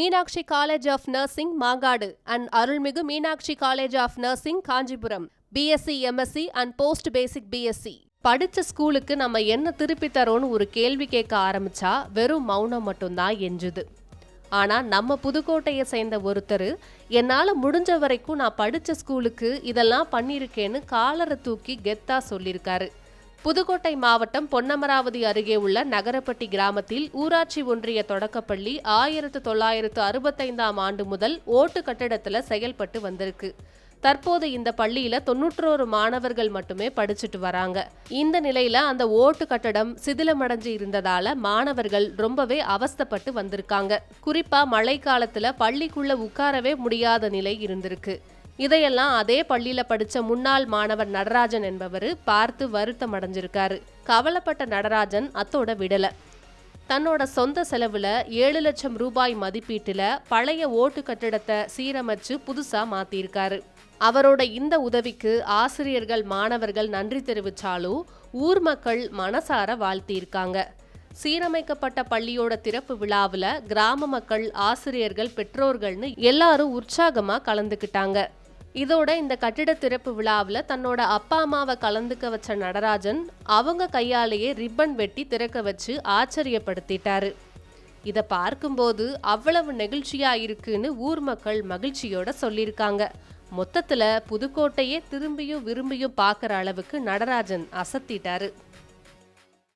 Meenakshi college of nursing Mangadu and அருள்மிகு Meenakshi college of nursing Kanchipuram BSc MSc and post basic BSc படித்த ஸ்கூலுக்கு நம்ம என்ன திருப்பி தரோன்னு ஒரு கேள்வி கேட்க ஆரம்பிச்சா வெறும் மௌனம் மட்டும்தான் எஞ்சுது. ஆனால் நம்ம புதுக்கோட்டையை சேர்ந்த ஒருத்தர் என்னால் முடிஞ்ச வரைக்கும் நான் படித்த ஸ்கூலுக்கு இதெல்லாம் பண்ணியிருக்கேன்னு காலரை தூக்கி கெத்தா சொல்லியிருக்காரு. புதுக்கோட்டை மாவட்டம் பொன்னமராவதி அருகே உள்ள நகரப்பட்டி கிராமத்தில் ஊராட்சி ஒன்றிய தொடக்கப்பள்ளி ஆயிரத்து தொள்ளாயிரத்து அறுபத்தைந்தாம் ஆண்டு முதல் ஓட்டு கட்டிடத்தில் செயல்பட்டு வந்திருக்கு. தற்போது இந்த பள்ளியில தொன்னூற்றோரு மாணவர்கள் மட்டுமே படிச்சுட்டு வராங்க. இந்த நிலையில அந்த ஓட்டு கட்டடம் சிதிலமடைஞ்சு இருந்ததால மாணவர்கள் ரொம்பவே அவஸ்தப்பட்டு வந்திருக்காங்க. குறிப்பா மழை காலத்துல பள்ளிக்குள்ள உட்காரவே முடியாத நிலை இருந்திருக்கு. இதையெல்லாம் அதே பள்ளியில படிச்ச முன்னாள் மாணவர் நடராஜன் என்பவர் பார்த்து வருத்தம் அடைஞ்சிருக்காரு கவலைப்பட்ட நடராஜன் அத்தோட விடல. தன்னோட சொந்த செலவுல ஏழு லட்சம் ரூபாய் மதிப்பீட்டுல பழைய ஓட்டு கட்டிடத்தை சீரமைச்சு புதுசா மாத்திருக்காரு. அவரோட இந்த உதவிக்கு ஆசிரியர்கள் மாணவர்கள் நன்றி தெரிவித்தாலும் ஊர் மக்கள் மனசார வாழ்த்தியிருக்காங்க. சீரமைக்கப்பட்ட பள்ளியோட திறப்பு விழாவில் கிராம மக்கள் ஆசிரியர்கள் பெற்றோர்கள்னு எல்லாரும் உற்சாகமாக கலந்துக்கிட்டாங்க. இதோட இந்த கட்டிட திறப்பு விழாவில் தன்னோட அப்பா அம்மாவை கலந்துக்க வச்ச நடராஜன் அவங்க கையாலேயே ரிப்பன் வெட்டி திறக்க வச்சு ஆச்சரியப்படுத்திட்டாரு. இதை பார்க்கும்போது அவ்வளவு நெகிழ்ச்சியா இருக்குன்னு ஊர் மக்கள் மகிழ்ச்சியோட சொல்லியிருக்காங்க. மொத்தத்தில் புதுக்கோட்டையே திரும்பியும் விரும்பியும் பார்க்குற அளவுக்கு நடராஜன் அசத்திட்டாரு.